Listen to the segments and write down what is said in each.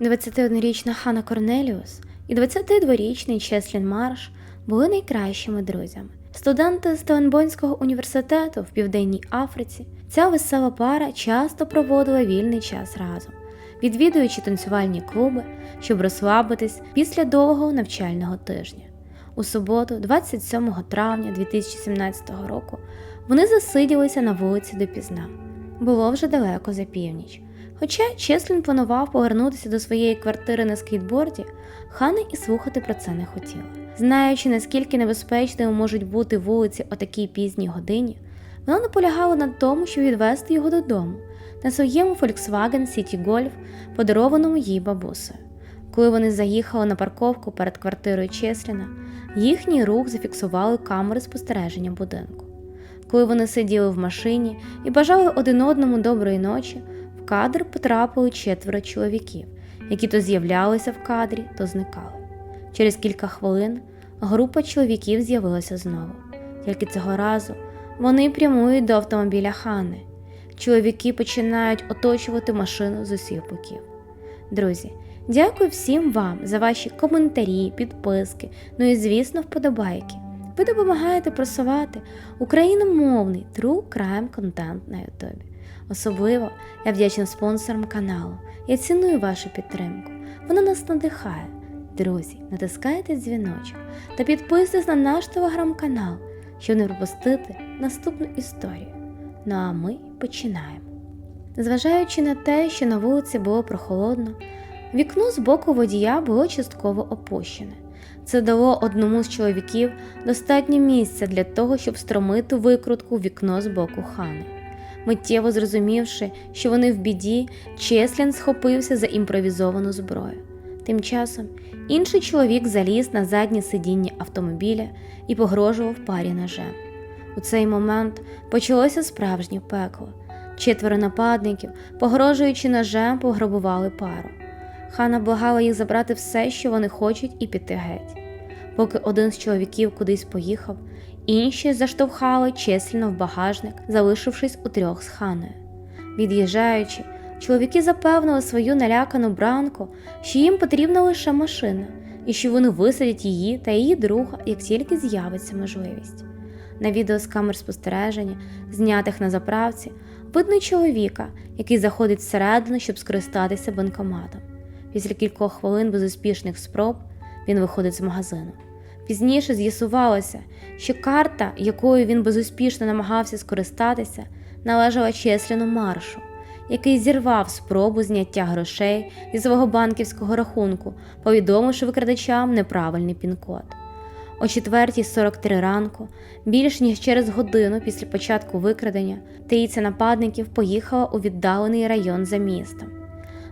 21-річна Хана Корнеліус і 22-річний Чеслін Марш були найкращими друзями. Студенти Стеленбонського університету в Південній Африці, ця весела пара часто проводила вільний час разом, відвідуючи танцювальні клуби, щоб розслабитись після довгого навчального тижня. У суботу, 27 травня 2017 року, вони засиділися на вулиці допізна. Було вже далеко за північ. Хоча Чеслін планував повернутися до своєї квартири на скейтборді, Хана і слухати про це не хотіла. Знаючи, наскільки небезпечними можуть бути вулиці о такій пізній годині, вона наполягала на тому, щоб відвести його додому на своєму Volkswagen City Golf, подарованому їй бабусею. Коли вони заїхали на парковку перед квартирою Чесліна, їхній рух зафіксували камери спостереження будинку. Коли вони сиділи в машині і бажали один одному доброї ночі, кадр потрапили четверо чоловіків, які то з'являлися в кадрі, то зникали. Через кілька хвилин група чоловіків з'явилася знову. Тільки цього разу вони прямують до автомобіля Хани. Чоловіки починають оточувати машину з усіх боків. Друзі, дякую всім вам за ваші коментарі, підписки, ну і, звісно, вподобайки. Ви допомагаєте просувати україномовний true crime контент на Ютубі. Особливо я вдячна спонсорам каналу. Я ціную вашу підтримку. Вона нас надихає. Друзі, натискайте дзвіночок та підписуйтесь на наш телеграм-канал, щоб не пропустити наступну історію. Ну а ми починаємо. Зважаючи на те, що на вулиці було прохолодно, вікно з боку водія було частково опущене. Це дало одному з чоловіків достатньо місця для того, щоб стромити викрутку вікно з боку хани. Миттєво зрозумівши, що вони в біді, Чеслін схопився за імпровізовану зброю. Тим часом інший чоловік заліз на заднє сидіння автомобіля і погрожував парі ножем. У цей момент почалося справжнє пекло. Четверо нападників, погрожуючи ножем, пограбували пару. Хана благала їх забрати все, що вони хочуть, і піти геть. Поки один з чоловіків кудись поїхав, інші заштовхали чесліно в багажник, залишившись у трьох з ханою. Від'їжджаючи, чоловіки запевнили свою налякану бранку, що їм потрібна лише машина, і що вони висадять її та її друга, як тільки з'явиться можливість. На відео з камер спостереження, знятих на заправці, видно чоловіка, який заходить всередину, щоб скористатися банкоматом. Після кількох хвилин безуспішних спроб він виходить з магазину. Пізніше з'ясувалося, що карта, якою він безуспішно намагався скористатися, належала Чесліну маршу, який зірвав спробу зняття грошей зі свого банківського рахунку, повідомивши викрадачам неправильний пін-код. О 4.43 ранку, більш ніж через годину після початку викрадення, трійця нападників поїхала у віддалений район за містом.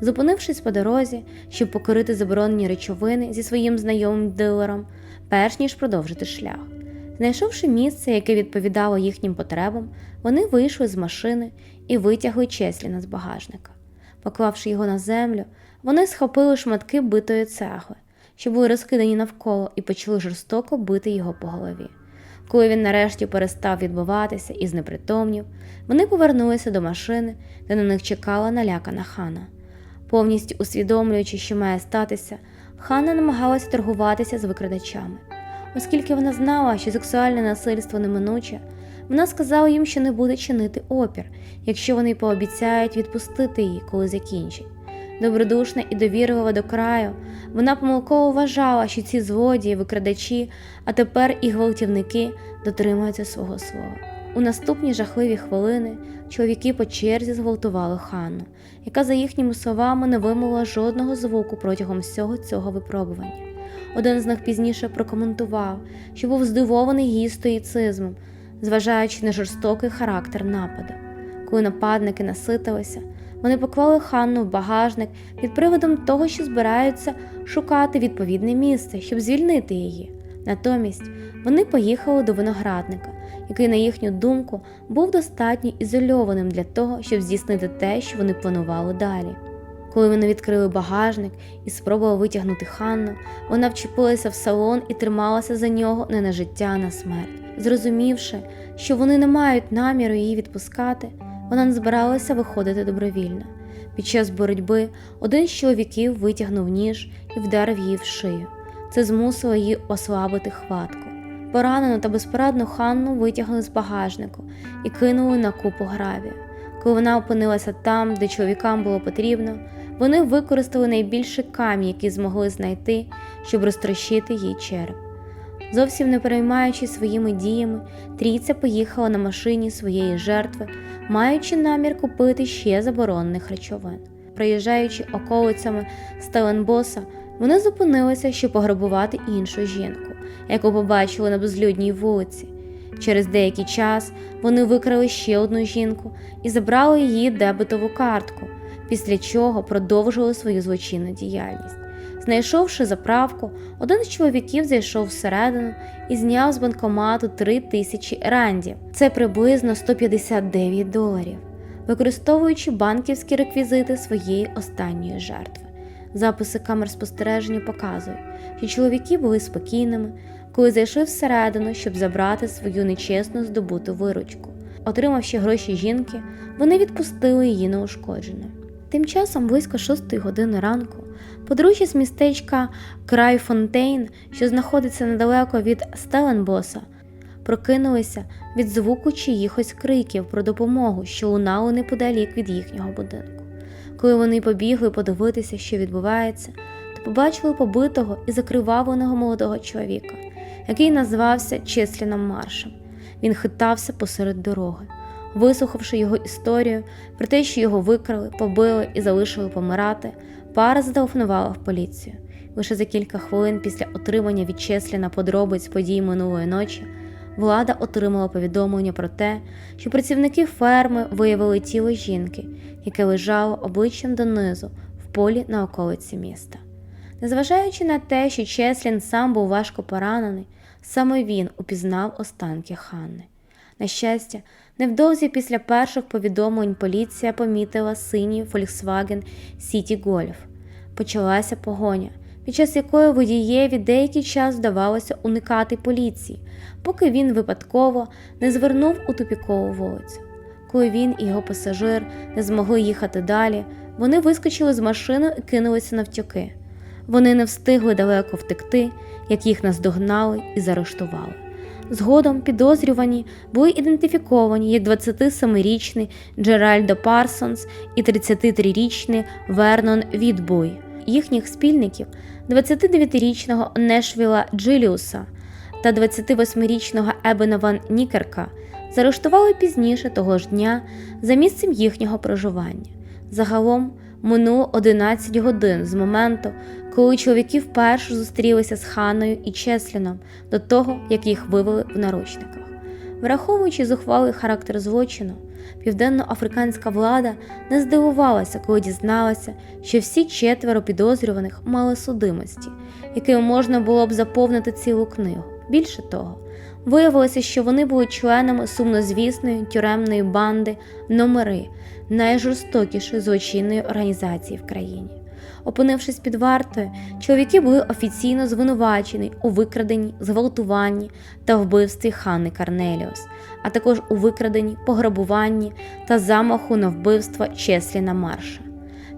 Зупинившись по дорозі, щоб покорити заборонені речовини зі своїм знайомим дилером, перш ніж продовжити шлях. Знайшовши місце, яке відповідало їхнім потребам, вони вийшли з машини і витягли Чесліна з багажника. Поклавши його на землю, вони схопили шматки битої цегли, що були розкидані навколо, і почали жорстоко бити його по голові. Коли він нарешті перестав відбуватися і знепритомнів, вони повернулися до машини, де на них чекала налякана хана. Повністю усвідомлюючи, що має статися, Ханна намагалася торгуватися з викрадачами. Оскільки вона знала, що сексуальне насильство неминуче, вона сказала їм, що не буде чинити опір, якщо вони пообіцяють відпустити її, коли закінчать. Добродушна і довірлива до краю, вона помилково вважала, що ці злодії, викрадачі, а тепер і гвалтівники дотримуються свого слова. У наступні жахливі хвилини чоловіки по черзі зґвалтували Ханну, яка, за їхніми словами, не вимовила жодного звуку протягом всього цього випробування. Один з них пізніше прокоментував, що був здивований її стоїцизмом, зважаючи на жорстокий характер нападу. Коли нападники наситилися, вони поклали Ханну в багажник під приводом того, що збираються шукати відповідне місце, щоб звільнити її. Натомість вони поїхали до виноградника, який, на їхню думку, був достатньо ізольованим для того, щоб здійснити те, що вони планували далі. Коли вони відкрили багажник і спробували витягнути Ханну, вона вчепилася в салон і трималася за нього не на життя, а на смерть. Зрозумівши, що вони не мають наміру її відпускати, вона не збиралася виходити добровільно. Під час боротьби один з чоловіків витягнув ніж і вдарив її в шию. Це змусило її ослабити хватку. Поранену та безпорадну Ханну витягли з багажнику і кинули на купу гравію. Коли вона опинилася там, де чоловікам було потрібно, вони використали найбільший камінь, який змогли знайти, щоб розтрощити їй череп. Зовсім не переймаючись своїми діями, трійця поїхала на машині своєї жертви, маючи намір купити ще заборонених речовин. Проїжджаючи околицями Стеленбоса, вони зупинилися, щоб пограбувати іншу жінку, яку побачили на безлюдній вулиці. Через деякий час вони викрали ще одну жінку і забрали її дебетову картку, після чого продовжили свою злочинну діяльність. Знайшовши заправку, один з чоловіків зайшов всередину і зняв з банкомату 3 тисячі рандів. Це приблизно 159 доларів, використовуючи банківські реквізити своєї останньої жертви. Записи камер спостереження показують, що чоловіки були спокійними, коли зайшли всередину, щоб забрати свою нечесно здобуту виручку. Отримавши гроші жінки, вони відпустили її неушкодженою. Тим часом, близько 6 години ранку, подружжя з містечка Крайфонтейн, що знаходиться недалеко від Стеленбоса, прокинулися від звуку чиїхось криків про допомогу, що лунали неподалік від їхнього будинку. Коли вони побігли подивитися, що відбувається, побачили побитого і закривавленого молодого чоловіка, який назвався Чесліном Маршем. Він хитався посеред дороги. Вислухавши його історію про те, що його викрали, побили і залишили помирати, пара зателефонувала в поліцію. Лише за кілька хвилин після отримання від Чесліна подробиць подій минулої ночі влада отримала повідомлення про те, що працівники ферми виявили тіло жінки, яке лежало обличчям донизу в полі на околиці міста. Незважаючи на те, що Чеслін сам був важко поранений, саме він упізнав останки Ханни. На щастя, невдовзі після перших повідомлень поліція помітила синій Volkswagen City Golf. Почалася погоня, під час якої водієві деякий час вдавалося уникати поліції, поки він випадково не звернув у тупікову вулицю. Коли він і його пасажир не змогли їхати далі, вони вискочили з машини і кинулися навтюки. Вони не встигли далеко втекти, як їх наздогнали і заарештували. Згодом підозрювані були ідентифіковані як 27-річний Джеральдо Парсонс і 33-річний Вернон Відбуй. Їхніх спільників 29-річного Нешвіла Джиліуса та 28-річного Ебена Ван Нікерка заарештували пізніше того ж дня за місцем їхнього проживання. Загалом минуло 11 годин з моменту, коли чоловіки вперше зустрілися з Ханною і Чесліном до того, як їх вивели в наручниках. Враховуючи зухвалий характер злочину, південноафриканська влада не здивувалася, коли дізналася, що всі четверо підозрюваних мали судимості, якими можна було б заповнити цілу книгу. Більше того, виявилося, що вони були членами сумнозвісної тюремної банди номери найжорстокішої злочинної організації в країні. Опинившись під вартою, чоловіки були офіційно звинувачені у викраденні, зґвалтуванні та вбивстві Ханни Карнеліус, а також у викраденні, пограбуванні та замаху на вбивство Чесліна Марша.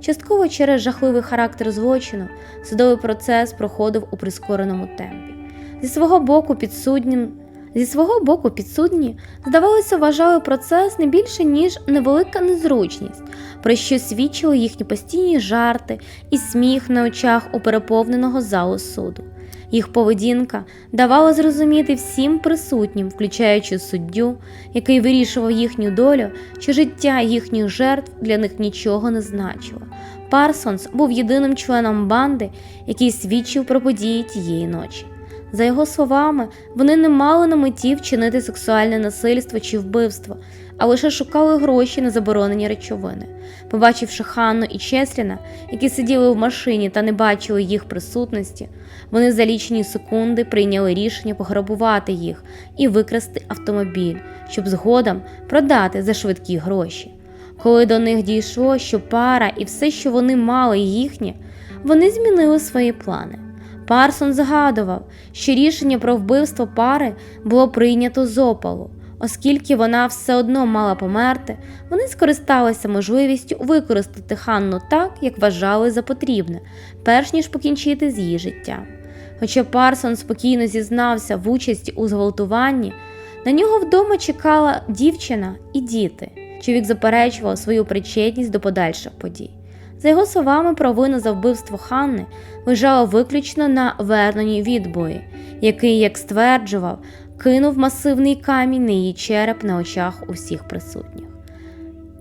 Частково через жахливий характер злочину судовий процес проходив у прискореному темпі. Зі свого боку підсуднім Зі свого боку, підсудні, здавалося, вважали процес не більше, ніж невелика незручність, про що свідчили їхні постійні жарти і сміх на очах у переповненого залу суду. Їх поведінка давала зрозуміти всім присутнім, включаючи суддю, який вирішував їхню долю, що життя їхніх жертв для них нічого не значило. Парсонс був єдиним членом банди, який свідчив про події тієї ночі. За його словами, вони не мали на меті вчинити сексуальне насильство чи вбивство, а лише шукали гроші на заборонені речовини. Побачивши Ханну і Чесліна, які сиділи в машині та не бачили їх присутності, вони за лічені секунди прийняли рішення пограбувати їх і викрасти автомобіль, щоб згодом продати за швидкі гроші. Коли до них дійшло, що пара і все, що вони мали їхнє, вони змінили свої плани. Парсон згадував, що рішення про вбивство пари було прийнято з опалу. Оскільки вона все одно мала померти, вони скористалися можливістю використати Ханну так, як вважали за потрібне, перш ніж покінчити з її життям. Хоча Парсон спокійно зізнався в участі у зґвалтуванні, на нього вдома чекала дівчина і діти. Чоловік заперечував свою причетність до подальших подій. За його словами, провина за вбивство Ханни лежала виключно на Верноні Відбої, який, як стверджував, кинув масивний камінь на її череп на очах усіх присутніх.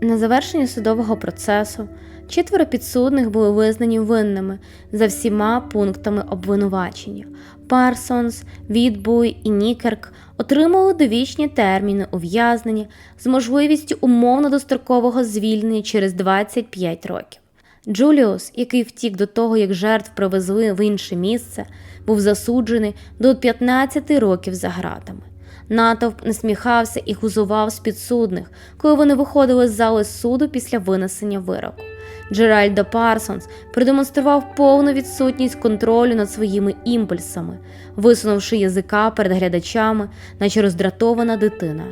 На завершенні судового процесу четверо підсудних були визнані винними за всіма пунктами обвинувачення. Парсонс, Відбуй і Нікерк отримали довічні терміни ув'язнення з можливістю умовно дострокового звільнення через 25 років. Джуліус, який втік до того, як жертв привезли в інше місце, був засуджений до 15 років за гратами. Натовп насміхався і гузував з підсудних, коли вони виходили з зали суду після винесення вироку. Джеральдо Парсонс продемонстрував повну відсутність контролю над своїми імпульсами, висунувши язика перед глядачами, наче роздратована дитина.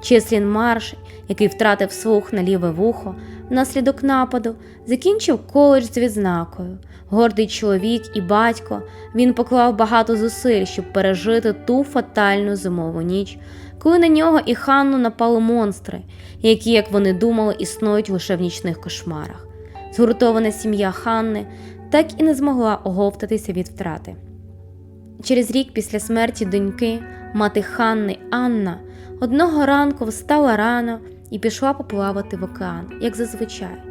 Чеслін Марш, який втратив слух на ліве вухо, внаслідок нападу, закінчив коледж з відзнакою. Гордий чоловік і батько, він поклав багато зусиль, щоб пережити ту фатальну зимову ніч, коли на нього і Ханну напали монстри, які, як вони думали, існують лише в нічних кошмарах. Згуртована сім'я Ханни так і не змогла оговтатися від втрати. Через рік після смерті доньки, мати Ханни Анна, одного ранку встала рано і пішла поплавати в океан, як зазвичай.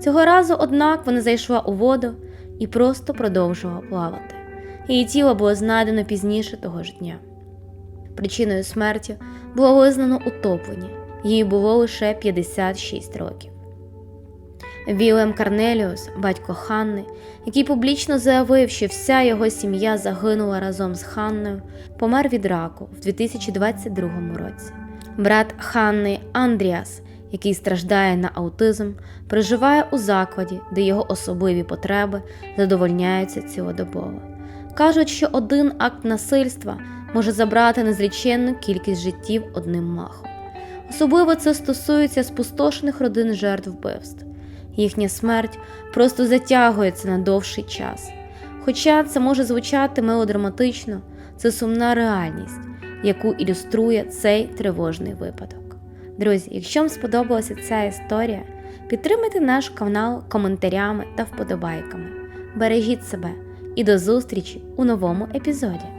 Цього разу, однак, вона зайшла у воду і просто продовжувала плавати. Її тіло було знайдено пізніше того ж дня. Причиною смерті було визнано утоплення, їй було лише 56 років. Вілем Карнеліус, батько Ханни, який публічно заявив, що вся його сім'я загинула разом з Ханною, помер від раку в 2022 році. Брат Ханни Андріас, який страждає на аутизм, проживає у закладі, де його особливі потреби задовольняються цілодобово. Кажуть, що один акт насильства може забрати незліченну кількість життів одним махом. Особливо це стосується спустошених родин жертв вбивств. Їхня смерть просто затягується на довший час. Хоча це може звучати мелодраматично, це сумна реальність, яку ілюструє цей тривожний випадок. Друзі, якщо вам сподобалася ця історія, підтримайте наш канал коментарями та вподобайками. Бережіть себе і до зустрічі у новому епізоді.